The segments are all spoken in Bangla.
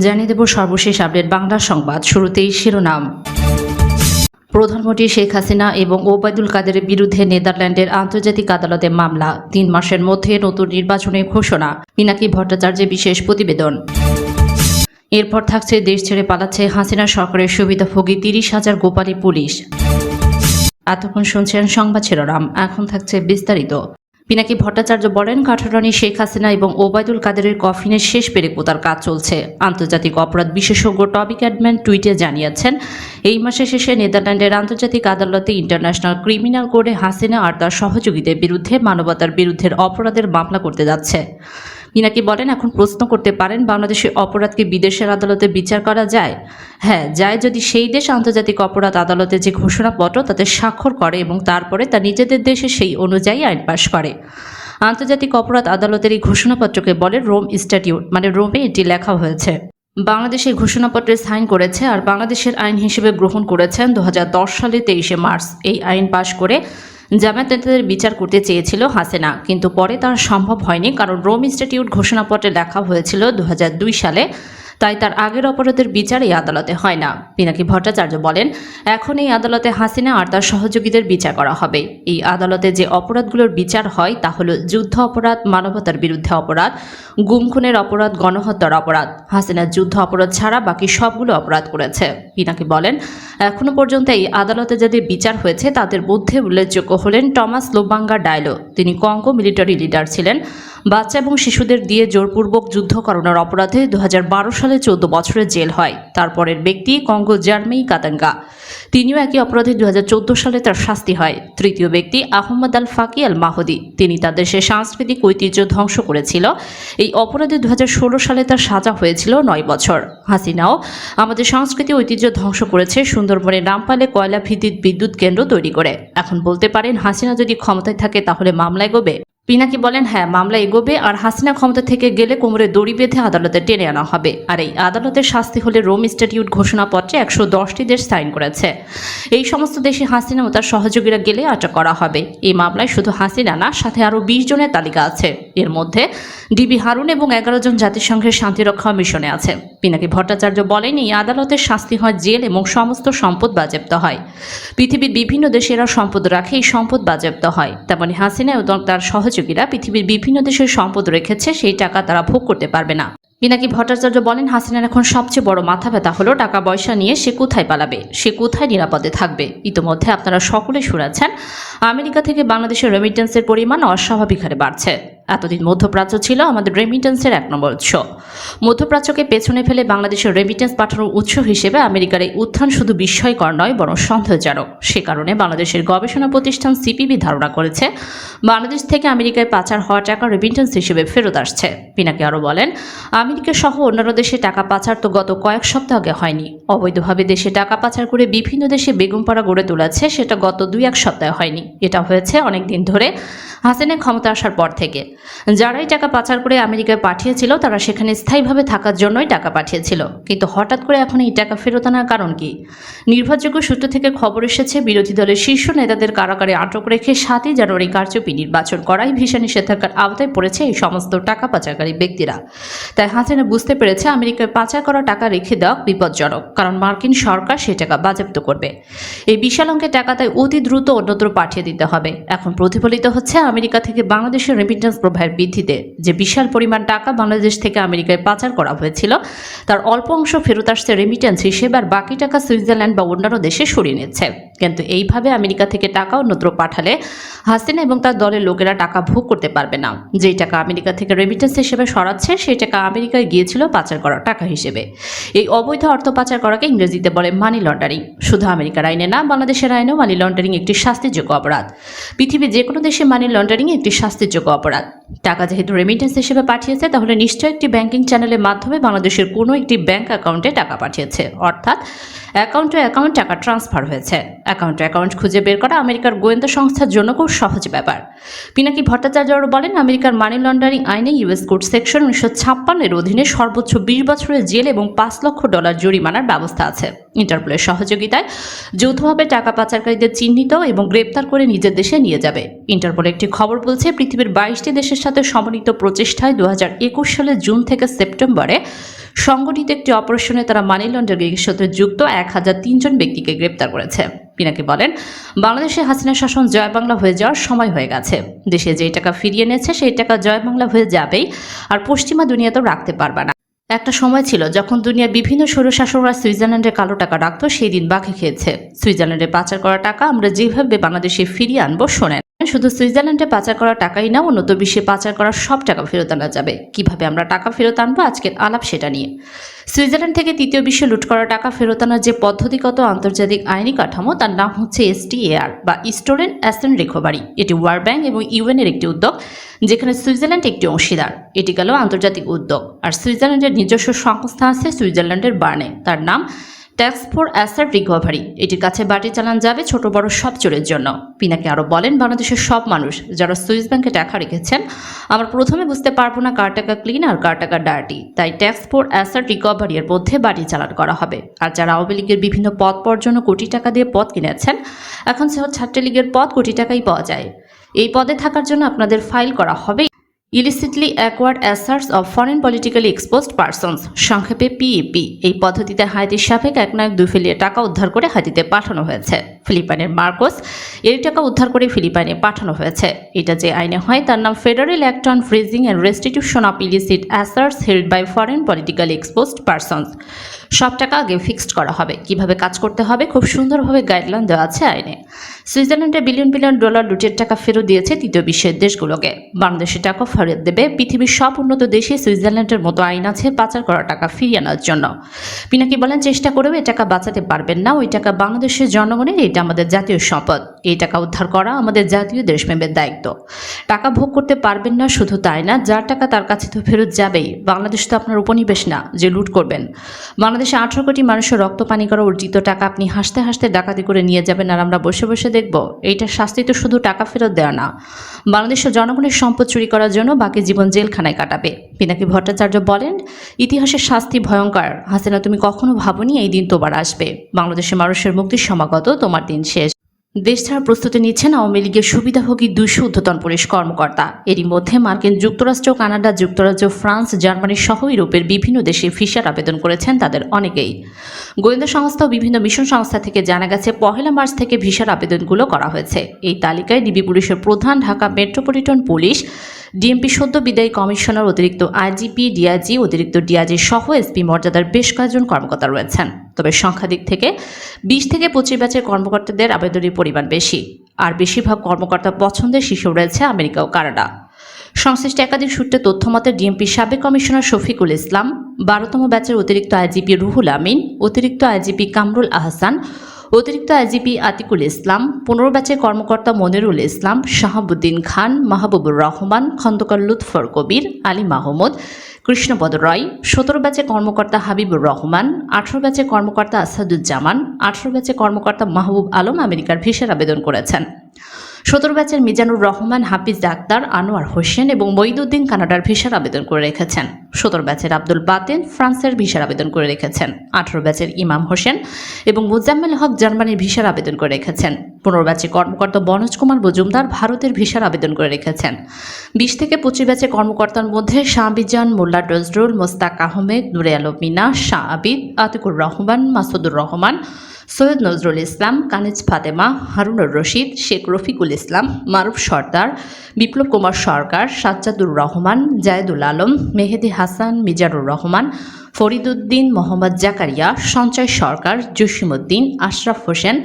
জানিয়ে দেব সর্বশেষ আপডেট বাংলা সংবাদ। শুরুতেই শিরোনাম। প্রধানমন্ত্রী শেখ হাসিনা এবং ওবায়দুল কাদেরের বিরুদ্ধে নেদারল্যান্ডের আন্তর্জাতিক আদালতে মামলা। তিন মাসের মধ্যে নতুন নির্বাচনের ঘোষণা। পিনাকি ভট্টাচার্যের বিশেষ প্রতিবেদন। এরপর থাকছে দেশ ছেড়ে পালাচ্ছে হাসিনা সরকারের সুবিধাভোগী তিরিশ হাজার গোপালী পুলিশ। এতক্ষণ শুনছেন সংবাদ শিরোনাম। এখন থাকছে বিস্তারিত। পিনাকি ভট্টাচার্য বলেন, কাঠরানি শেখ হাসিনা এবং ওবায়দুল কাদেরের কফিনের শেষ পেরেকোতার কাজ চলছে। আন্তর্জাতিক অপরাধ বিশেষজ্ঞ টবিক অ্যাডম্যান টুইটে জানিয়েছেন, এই মাসের শেষে নেদারল্যান্ডের আন্তর্জাতিক আদালতে ইন্টারন্যাশনাল ক্রিমিনাল কোর্টে হাসিনা আর তার সহযোগীদের বিরুদ্ধে মানবতার বিরুদ্ধে অপরাধের মামলা করতে যাচ্ছে। পিনাকি বলেন, এখন প্রশ্ন করতে পারেন বাংলাদেশের অপরাধকে বিদেশের আদালতে বিচার করা যায়? হ্যাঁ যায় যদি সেই দেশ আন্তর্জাতিক অপরাধ আদালতে যে ঘোষণাপত্র তাতে স্বাক্ষর করে এবং তারপরে তা নিজেদের দেশে সেই অনুযায়ী আইন পাশ করে। আন্তর্জাতিক অপরাধ আদালতের এই ঘোষণাপত্রকে বলে রোম স্ট্যাটিউট মানে রোমে এটি লেখা হয়েছে। বাংলাদেশ এই ঘোষণাপত্রে সাইন করেছে আর বাংলাদেশের আইন হিসেবে গ্রহণ করেছেন দু হাজার দশ সালে তেইশে মার্চ। এই আইন পাশ করে জামায়াত নেতাদের বিচার করতে চেয়েছিল হাসেনা, কিন্তু পরে তার সম্ভব হয়নি কারণ রোম ইনস্টিটিউট ঘোষণাপত্রে দেখা হয়েছিল দু হাজার দুই সালে তাই তার আগের অপরাধের বিচার এই আদালতে হয় না। পিনাকি ভট্টাচার্য বলেন, এখন এই আদালতে হাসিনা আর তার সহযোগীদের বিচার করা হবে। এই আদালতে যে অপরাধগুলোর বিচার হয় তা হল যুদ্ধ অপরাধ, মানবতার বিরুদ্ধে অপরাধ গুম খুনের অপরাধ, গণহত্যার অপরাধ। হাসিনা যুদ্ধ অপরাধ ছাড়া বাকি সবগুলো অপরাধ করেছে। পিনাকি বলেন, এখনও পর্যন্ত এই আদালতে যাদের বিচার হয়েছে তাদের মধ্যে উল্লেখযোগ্য হলেন টমাস লোবাঙ্গা ডায়লো। তিনি কঙ্গো মিলিটারি লিডার ছিলেন। বাচ্চা এবং শিশুদের দিয়ে জোরপূর্বক যুদ্ধ করানোর অপরাধে দু হাজার বারো সালে চোদ্দ বছরের জেল হয়। তারপরের ব্যক্তি কঙ্গো জার্মেই কাতাঙ্গা তিনিও একই অপরাধে দু হাজার চোদ্দ সালে তার শাস্তি হয়। তৃতীয় ব্যক্তি আহমদ আল ফাকি আল মাহদি। তিনি তার দেশের সাংস্কৃতিক ঐতিহ্য ধ্বংস করেছিল। এই অপরাধে দু হাজার ষোলো সালে তার সাজা হয়েছিল নয় বছর। হাসিনাও আমাদের সংস্কৃতি ঐতিহ্য ধ্বংস করেছে, সুন্দরবনে নামপালে কয়লা ভিত্তিক বিদ্যুৎ কেন্দ্র তৈরি করে। এখন বলতে পারেন, হাসিনা যদি ক্ষমতায় থাকে তাহলে মামলায় গোবে। পিনাকি বলেন হ্যাঁ মামলা এগোবে আর হাসিনা ক্ষমতা থেকে গেলে কোমরে দড়ি বেঁধে আদালতে টেনে আনা হবে। আর এই আদালতের শাস্তি হলে রোম ইনস্টিটিউট ঘোষণাপত্রে একশো দশটি দেশ সাইন করেছে। এই সমস্ত দেশে হাসিনা ও তার সহযোগীরা গেলে আটক করা হবে। এই মামলায় শুধু হাসিনা না, সাথে আরও বিশ জনের তালিকা আছে। এর মধ্যে ডিবি হারুন এবং এগারো জন জাতিসংঘের শান্তিরক্ষা মিশনে আছে। পিনাকি ভট্টাচার্য বলেন, এই আদালতের শাস্তি হয় জেল এবং সমস্ত সম্পদ বাজেপ্ত হয়। পৃথিবীর বিভিন্ন দেশে এরা সম্পদ রাখে, এই সম্পদ বাজেপ্ত হয়। তেমনি হাসিনা এবং তার সহযোগীরা পৃথিবীর বিভিন্ন দেশের সম্পদ রেখেছে, সেই টাকা তারা ভোগ করতে পারবে না। পিনাকি ভট্টাচার্য বলেন, হাসিনার এখন সবচেয়ে বড় মাথা ব্যথা হলো টাকা পয়সা নিয়ে সে কোথায় পালাবে, সে কোথায় নিরাপদে থাকবে। ইতোমধ্যে আপনারা সকলে শুনেছেন আমেরিকা থেকে বাংলাদেশের রেমিটেন্সের পরিমাণ অস্বাভাবিক হারে বাড়ছে। এতদিন মধ্যপ্রাচ্য ছিল আমাদের রেমিটেন্সের এক নম্বর উৎস। মধ্যপ্রাচ্যকে পেছনে ফেলে বাংলাদেশের রেমিটেন্স পাঠানোর উৎস হিসেবে আমেরিকার এই উত্থান শুধু বিস্ময়কর নয়, বরং সন্দেহজনক। সে কারণে বাংলাদেশের গবেষণা প্রতিষ্ঠান সিপিবি ধারণা করেছে, বাংলাদেশ থেকে আমেরিকায় পাচার হওয়া টাকা রেমিটেন্স হিসেবে ফেরত আসছে। পিনাকে আরও বলেন, আমেরিকা সহ অন্যান্য দেশে টাকা পাচার তো গত কয়েক সপ্তাহ আগে হয়নি। অবৈধভাবে দেশে টাকা পাচার করে বিভিন্ন দেশে বেগমপাড়া গড়ে তুলেছে, সেটা গত দুই এক সপ্তাহে হয়নি। এটা হয়েছে অনেক দিন ধরে। হাসিনের ক্ষমতা আসার পর থেকে। যারাই টাকা পাচার করে আমেরিকায় পাঠিয়েছিল, তারা সেখানে স্থায়ীভাবে থাকার জন্যই টাকা পাঠিয়েছিল। কিন্তু হঠাৎ করে এখন এই টাকা ফেরত আনার কারণ কি? নির্ভরযোগ্য সূত্র থেকে খবর এসেছে, বিরোধী দলের শীর্ষ নেতাদের কারাগারে আটক রেখে সাতই জানুয়ারি কারচুপি নির্বাচন করাই ভিসা নিষেধাজ্ঞার আওতায় পড়েছে এই সমস্ত টাকা পাচারকারী ব্যক্তিরা। তাই হাসিনা বুঝতে পেরেছে, আমেরিকায় পাচার করা টাকা রেখে দেওয়া বিপজ্জনক, কারণ মার্কিন সরকার সেই টাকা বাজেপ্ত করবে। এই বিশাল অঙ্কের টাকা তাই অতি দ্রুত অন্যত্র পাঠিয়ে দিতে হবে। এখন প্রতিফলিত হচ্ছে আমেরিকা থেকে বাংলাদেশের রেমিটেন্স প্রবাহের বৃদ্ধিতে। যে বিশাল পরিমাণ টাকা বাংলাদেশ থেকে আমেরিকায় পাচার করা হয়েছিল, তার অল্প অংশ ফেরত আসছে রেমিটেন্স হিসেবে, আর বাকি টাকা সুইজারল্যান্ড বা অন্যান্য দেশে সরিয়ে নিচ্ছে। কিন্তু এইভাবে আমেরিকা থেকে টাকা অন্যত্র পাঠালে হাসিনা এবং তার দলের লোকেরা টাকা ভোগ করতে পারবে না। যেই টাকা আমেরিকা থেকে রেমিটেন্স হিসেবে সরাচ্ছে, সেই টাকা আমেরিকায় গিয়েছিল পাচার করা টাকা হিসেবে। এই অবৈধ অর্থ পাচার করাকে ইংরেজিতে বলে মানি লন্ডারিং শুধু আমেরিকার আইনে না, বাংলাদেশের আইনেও মানি লন্ডারিং একটি শাস্তিযোগ্য অপরাধ। পৃথিবীর যে কোনো দেশে মানি লন্ডারিং একটি শাস্তিযোগ্য অপরাধ। টাকা যেহেতু রেমিটেন্স হিসেবে পাঠিয়েছে, তাহলে নিশ্চয়ই একটি ব্যাংকিং চ্যানেলের মাধ্যমে বাংলাদেশের কোনো একটি ব্যাংক অ্যাকাউন্টে টাকা পাঠিয়েছে। অর্থাৎ অ্যাকাউন্ট টু অ্যাকাউন্ট টাকা ট্রান্সফার হয়েছে। অ্যাকাউন্ট। অ্যাকাউন্ট খুঁজে বের করা আমেরিকার গোয়েন্দা সংস্থার জন্য খুব সহজ ব্যাপার। পিনাকি ভট্টাচার্য আরও বলেন, আমেরিকার মানি লন্ডারিং আইনে ইউএস কোর্ট সেকশন উনিশশো ছাপ্পান্নের অধীনে সর্বোচ্চ বিশ বছরের জেল এবং পাঁচ লক্ষ ডলার জরিমানার ব্যবস্থা আছে। ইন্টারপোলের সহযোগিতায় যৌথভাবে টাকা পাচারকারীদের চিহ্নিত এবং গ্রেপ্তার করে নিজের দেশে নিয়ে যাবে। ইন্টারপোল একটি খবর বলছে, পৃথিবীর বাইশটি দেশের সাথে সমন্বিত প্রচেষ্টায় দু সালের জুন থেকে সেপ্টেম্বরে সংগঠিত একটি অপারেশনে তারা মানি লন্ডারিংয়ের সাথে যুক্ত এক হাজার তিনজন ব্যক্তিকে গ্রেপ্তার করেছে। পিনাকি বলেন, বাংলাদেশে হাসিনা শাসন জয় বাংলা হয়ে যাওয়ার সময় হয়ে গেছে। দেশে যে টাকা ফিরিয়ে এনেছে, সেই টাকা জয় বাংলা হয়ে যাবেই, আর পশ্চিমা দুনিয়াতেও রাখতে পারবে না। একটা সময় ছিল যখন দুনিয়া বিভিন্ন স্বৈরশাসকরা সুইজারল্যান্ডে কালো টাকা রাখতো, সেই দিন বাকি খেয়েছে। সুইজারল্যান্ডে পাচার করা টাকা আমরা যেভাবে বাংলাদেশে ফিরিয়ে আনব, শোনেন। শুধু সুইজারল্যান্ডে পাচার করা টাকাই না, উন্নত বিশ্বে পাচার করা সব টাকা ফেরত আনা যাবে। কীভাবে আমরা টাকা ফেরত আনব? আজকের আলাপ সেটা নিয়ে। সুইজারল্যান্ড থেকে তৃতীয় বিশ্বে লুট করা টাকা ফেরত আনার যে পদ্ধতিগত আন্তর্জাতিক আইনি কাঠামো, তার নাম হচ্ছে এসটিএআর বা স্টোরেন অ্যাসেন্ট রিকভারি। এটি ওয়ার্ল্ড ব্যাংক এবং ইউএনের একটি উদ্যোগ, যেখানে সুইজারল্যান্ড একটি অংশীদার। এটি গেল আন্তর্জাতিক উদ্যোগ। আর সুইজারল্যান্ডের নিজস্ব সংস্থা আছে সুইজারল্যান্ডের বার্নে। তার নাম ট্যাক্স ফর অ্যাসার রিকভারি এটির কাছে বাটি চালান যাবে ছোট বড় সব চোরের জন্য। পিনাকে আরও বলেন, বাংলাদেশের সব মানুষ যারা সুইস ব্যাংকে টাকা রেখেছেন, আমরা প্রথমে বুঝতে পারব না কার টাকা ক্লিন আর কার টাকা ডার্টি তাই ট্যাক্স ফর রিকভারি এর মধ্যে বাটি চালান করা হবে। আর যারা আওয়ামী লীগের বিভিন্ন পদ জন্য কোটি টাকা দিয়ে পদ কিনেছেন, এখন সহ ছাত্রলীগের পদ কোটি টাকাই পাওয়া যায়। এই পদে থাকার জন্য আপনাদের ফাইল করা হবে। Illicitly acquired assets of foreign politically exposed persons. সংক্ষেপে পিএপি এই পদ্ধতিতে হাইতির সাবেক এক নায়ক দুই ফিলিয়ে টাকা উদ্ধার করে হাইতিতে পাঠানো হয়েছে। ফিলিপাইনের মার্কোস এই টাকা উদ্ধার করে ফিলিপাইনে পাঠানো হয়েছে। এটা যে আইনে হয়, তার নাম federal act on freezing and restitution of illicit assets held by foreign political exposed persons. সব টাকা আগে ফিক্সড করা হবে। কীভাবে কাজ করতে হবে? খুব সুন্দরভাবে গাইডলাইন দেওয়া আছে আইনে। সুইজারল্যান্ডে বিলিয়ন বিলিয়ন ডলার লুটের টাকা ফেরত দিয়েছে তৃতীয় বিশ্বের দেশগুলোকে। বাংলাদেশের টাকা ফেরত দেবে পৃথিবীর সব উন্নত দেশে সুইজারল্যান্ডের মতো আইন আছে পাচার করা টাকা ফিরিয়ে আনার জন্য। পিনাকি বলেন, চেষ্টা করেও এই টাকা বাঁচাতে পারবেন না। ওই টাকা বাংলাদেশের জনগণের, এটা আমাদের জাতীয় সম্পদ। এই টাকা উদ্ধার করা আমাদের জাতীয় দেশপ্রেমের দায়িত্ব। টাকা ভোগ করতে পারবেন না, শুধু তাই না, যার টাকা তার কাছে তো ফেরত যাবেই। বাংলাদেশ তো আপনার উপনিবেশ না, যে লুট করবেন। বাংলাদেশে আঠারো কোটি মানুষের রক্ত পানি করা অর্জিত টাকা আপনি হাসতে হাসতে ডাকাতি করে নিয়ে যাবেন আর আমরা বসে বসে দেখব, এইটার শাস্তি তো শুধু টাকা ফেরত দেওয়া না। বাংলাদেশের জনগণের সম্পদ চুরি করার জন্য বাকি জীবন জেলখানায় কাটাবে। পিনাকি ভট্টাচার্য বলেন ইতিহাসের শাস্তি ভয়ঙ্কর। হাসিনা, তুমি কখনো ভাবনি এই দিন তোমার আসবে? বাংলাদেশের মানুষের মুক্তির সমাগত তোমার দিন শেষ। দেশ ছাড়ার প্রস্তুতি নিচ্ছেন আওয়ামী লীগের সুবিধাভোগী দুইশো ঊর্ধ্বতন পুলিশ কর্মকর্তা। এরই মধ্যে মার্কিন যুক্তরাষ্ট্র, কানাডা, যুক্তরাজ্য, ফ্রান্স, জার্মানি সহ ইউরোপের বিভিন্ন দেশে ভিসার আবেদন করেছেন তাদের অনেকেই। গোয়েন্দা সংস্থা ও বিভিন্ন মিশন সংস্থা থেকে জানা গেছে, পহেলা মার্চ থেকে ভিসার আবেদনগুলো করা হয়েছে। এই তালিকায় ডিবি পুলিশের প্রধান ঢাকা মেট্রোপলিটন পুলিশ ডিএমপি সদ্য বিদায়ী কমিশনার অতিরিক্ত আইজিপি ডিআইজি, অতিরিক্ত ডিআইজি সহ এসপি মর্যাদার বেশ কয়েকজন কর্মকর্তা রয়েছেন। তবে সংখ্যা দিক থেকে বিশ থেকে পঁচিশ ব্যাচের কর্মকর্তাদের আবেদনের পরিমাণ বেশি। আর বেশিরভাগ কর্মকর্তা পছন্দের শীর্ষে রয়েছে আমেরিকা ও কানাডা। সংশ্লিষ্ট একাধিক সূত্রে তথ্য মতে ডিএমপি সাবেক কমিশনার শফিকুল ইসলাম, বারোতম ব্যাচের অতিরিক্ত আইজিপি রুহুল আমিন, অতিরিক্ত আইজিপি কামরুল আহসান অতিরিক্ত আইজিপি আতিকুল ইসলাম, পনেরো ব্যাচের কর্মকর্তা মনিরুল ইসলাম, শাহাবুদ্দিন খান, মাহবুবুর রহমান, খন্দকার লুৎফর কবির, আলী মাহমুদ, কৃষ্ণপদ রয়, সতেরো ব্যাচের কর্মকর্তা হাবিবুর রহমান, আঠারো ব্যাচের কর্মকর্তা আসাদুজ্জামান, আঠারো ব্যাচের কর্মকর্তা মাহবুব আলম আমেরিকার ভিসার আবেদন করেছেন। সতেরো ব্যাচের মিজানুর রহমান, হাফিজ ডাক্তার আনোয়ার হোসেন এবং মঈদুদ্দিন কানাডার ভিসার আবেদন করে রেখেছেন। সতেরো ব্যাচের আব্দুল বাতেন ফ্রান্সের ভিসার আবেদন করে রেখেছেন। আঠারো ব্যাচের ইমাম হোসেন এবং মুজাম্মেল হক জার্মানির ভিসার আবেদন করে রেখেছেন। পনেরো ব্যাচে কর্মকর্তা বনোজ কুমার মজুমদার ভারতের ভিসার আবেদন করে রেখেছেন। বিশ থেকে পঁচিশ ব্যাচে কর্মকর্তার মধ্যে শাহবিজান, মোল্লা নজরুল মোস্তাক আহমেদ, নুরে আলম মিনা, শাহ আবিদ, আতিকুর রহমান, মাসুদুর রহমান সৈয়দ নজরুল ইসলাম, কানিজ ফাতেমা হারুনুর রশিদ, শেখ রফিকুল ইসলাম, মারুফ সর্দার, বিপ্লব কুমার সরকার, সাজ্জাদুর রহমান, জায়দুল আলম, মেহেদি হাসান মিজারুর রহমান ফরিদুদ্দিন মোহাম্মদ জাকারিয়া, সঞ্চয় সরকার জসিমুদ্দিন আশরাফ হোসেন,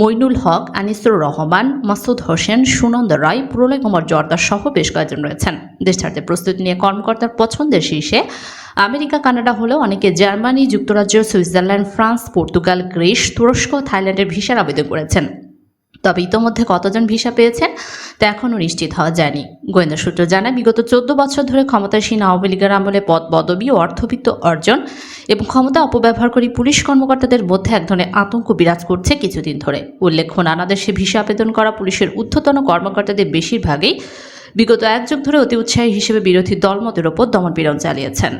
মইনুল হক, আনিসুর রহমান, মাসুদ হোসেন, সুনন্দ রায়, প্রলয় কুমার জর্দার সহ বেশ কয়েকজন রয়েছেন। দেশ ছাড়তে প্রস্তুতি নিয়ে কর্মকর্তার পছন্দের শীর্ষে আমেরিকা, কানাডা হলেও অনেকে জার্মানি, যুক্তরাজ্য, সুইজারল্যান্ড, ফ্রান্স, পর্তুগাল, গ্রিস, তুরস্ক থাইল্যান্ডের ভিসার আবেদন করেছেন। তবে ইতোমধ্যে কতজন ভিসা পেয়েছেন তা এখনও নিশ্চিত হওয়া যায়নি। গোয়েন্দা সূত্র জানায়, বিগত চোদ্দ বছর ধরে ক্ষমতাসীন আওয়ামী লীগের আমলে পদ পদবি ও অর্থবিত্ত অর্জন এবং ক্ষমতা অপব্যবহারকারী পুলিশ কর্মকর্তাদের মধ্যে এক ধরনের আতঙ্ক বিরাজ করছে কিছুদিন ধরে। উল্লেখ্য, নানা দেশে ভিসা আবেদন করা পুলিশের ঊর্ধ্বতন কর্মকর্তাদের বেশিরভাগই বিগত এক যুগ ধরে অতি উৎসাহী হিসেবে বিরোধী দলমতের ওপর দমনপীড়ন চালিয়েছেন।